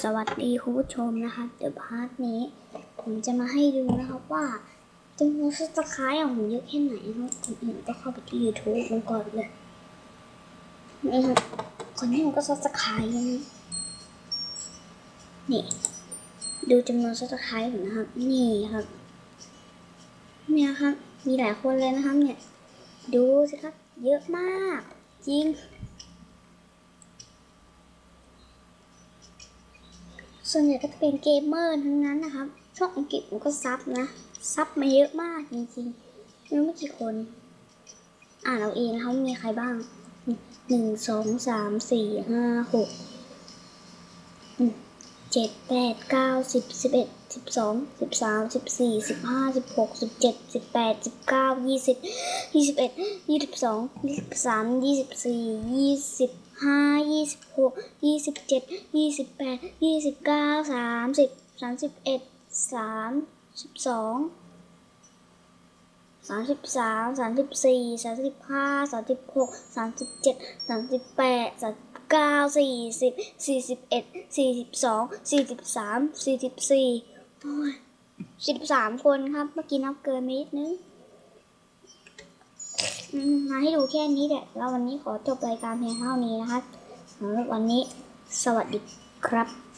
สวัสดีคุณผู้ชมนะคะเดี๋ยวพาร์ทนี้ ผมจะมาให้ดูนะครับว่าจำนวนซับสไครต์ของผมเยอะแค่ไหนครับก่อนอื่นก็เข้าไปที่ YouTube ผมก่อนเลยนี่ครับคนนี้ผมก็ซับสไครต์นะนี่ดูจำนวนซับสไครต์ผมนะครับ นี่ครับเนี่ยครับมีหลายคนเลยนะครับเนี่ย ดูสิครับ เยอะมาก จริง ส่วนใหญ่ก็จะเป็นเกมเมอร์ทั้งนั้นนะครับ ช่องอังกฤษผมก็ซับนะซับมาเยอะมากจริงๆไม่รู้ไม่กี่คน อ่านเอาเองนะครับมีใครบ้างหนึ่งสองสามสี่ห้าหก เจ็ดแปดเก้าสิบสิบเอ็ดสิบสองสิบสามสิบสี่สิบห้าสิบหกสิบเจ็ดสิบแปดสิบเก้ายี่สิบยี่สิบเอ็ดยี่สิบสองยี่สิบสามยี่สิบสี่ยี่สิบห้ายี่สิบหกยี่สิบเจ็ดยี่สิบแปดยี่สิบเก้าสามสิบสามสิบเอ็ดสามสิบสองสามสิบสามสามสิบสี่สามสิบห้าสามสิบหกสามสิบเจ็ดสามสิบแปดสาม เก้าสี่สิบสี่สิบเอ็ดสี่สิบสองสี่สิบสามสี่สิบสี่โอ้ยสิบสามคนครับ เมื่อกี้นับเกินไปนิดนึงมมาให้ดูแค่นี้แหละแล้ววันนี้ขอจบรายการเพียงเท่านี้นะครับสำหรับวันนี้ สวัสดีครับ